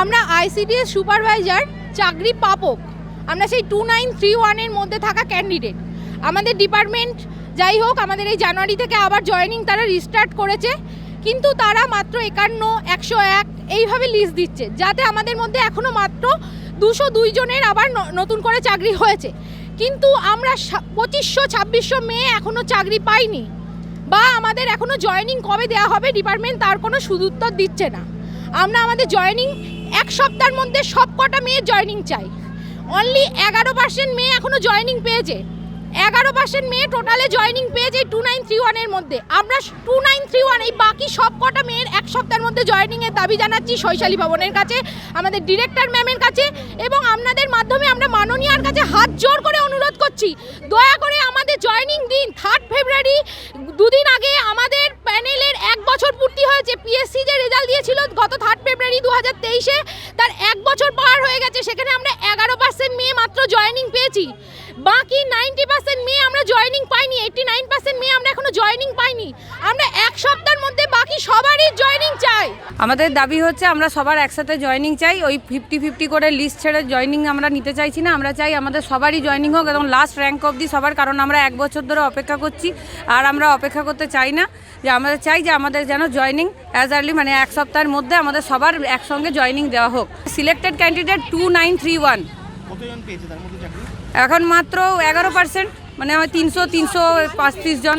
আমরা ICDS supervisor চাকরি পাবক। আমরা সেই টু নাইন থ্রি ওয়ানের মধ্যে থাকা ক্যান্ডিডেট আমাদের ডিপার্টমেন্ট যাই হোক, আমাদের এই জানুয়ারি থেকে আবার জয়েনিং তারা রিস্টার্ট করেছে। কিন্তু তারা মাত্র একান্ন, একশো এক এইভাবে লিস্ট দিচ্ছে, যাতে আমাদের মধ্যে এখনও মাত্র দুশো দুই জনের আবার নতুন করে চাকরি হয়েছে। কিন্তু আমরা পঁচিশশো, ছাব্বিশশো মেয়ে এখনও চাকরি পাইনি বা আমাদের এখনও জয়েনিং কবে দেওয়া হবে ডিপার্টমেন্ট তার কোনো সুদুত্তর দিচ্ছে না। আমরা আমাদের জয়েনিং এক সপ্তাহের মধ্যে সব কটা মেয়ের জয়েনিং চাই। অনলি এগারো পার্সেন্ট মেয়ে এখনও জয়েনিং পেয়েছে। এগারো পার্সেন্ট মেয়ে টোটালে জয়েনিং পেয়েছে টু নাইন থ্রি ওয়ানের মধ্যে। আমরা টু নাইন থ্রি ওয়ান এই বাকি সব কটা মেয়ের এক সপ্তাহের মধ্যে জয়েনিংয়ের দাবি জানাচ্ছি শৈশালী ভবনের কাছে, আমাদের ডিরেক্টর ম্যামের কাছে এবং আপনাদের মাধ্যমে আমরা মাননীয়ার কাছে হাত জোর করে অনুরোধ করছি। দয়া করে আমাদের জয়েনিং দিন থার্ড ফেব্রুয়ারি দুদিন আগে আমাদের প্যানেলের এক বছর পূর্তি হয়েছে। পিএসসি যে রেজাল্ট দিয়েছিল গত থার্ড ফেব্রুয়ারি দু হাজার তেইশে, তার এক বছর পার হয়ে গেছে। সেখানে আমরা এগারো পার্সেন্ট মেয়ে মাত্র জয়েনিং পেয়েছি। বাকি নাইনটি পার্সেন্ট মেয়ে আমরা জয়েনিং পাইনি এইটটি নাইন পার্সেন্ট মেয়ে আমরা এখনও জয়েনিং পাইনি। আমরা এক সপ্তাহের মধ্যে বাকি সবারই জয়েনিং চাই। আমাদের দাবি হচ্ছে আমরা সবার একসাথে জয়েনিং চাই ওই ফিফটি ফিফটি করে লিস্ট ছেড়ে জয়েনিং আমরা নিতে চাইছি না আমরা চাই আমাদের সবারই জয়েনিং হোক এবং লাস্ট র্যাঙ্ক অবধি সবার কারণ আমরা এক বছর ধরে অপেক্ষা করছি আর আমরা অপেক্ষা করতে চাই না যে আমরা চাই যে আমাদের যেন জয়েনিং অ্যাজ আর্লি মানে এক সপ্তাহের মধ্যে আমাদের সবার একসঙ্গে জয়েনিং দেওয়া হোক। Selected candidate two nine three one কতজন পেয়েছে? তার মধ্যে চাকরি? এখন মাত্র এগারো পার্সেন্ট মানে হয় তিনশো তিনশো পঁয়ত্রিশ জন।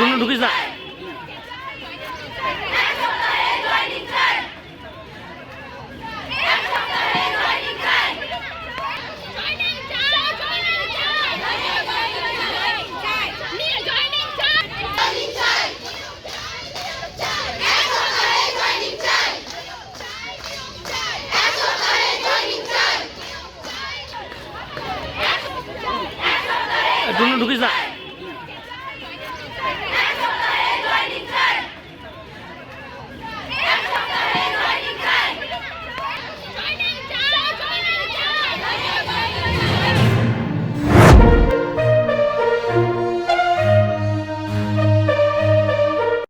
দুনো ঢুকিস না। ঢুকিস না।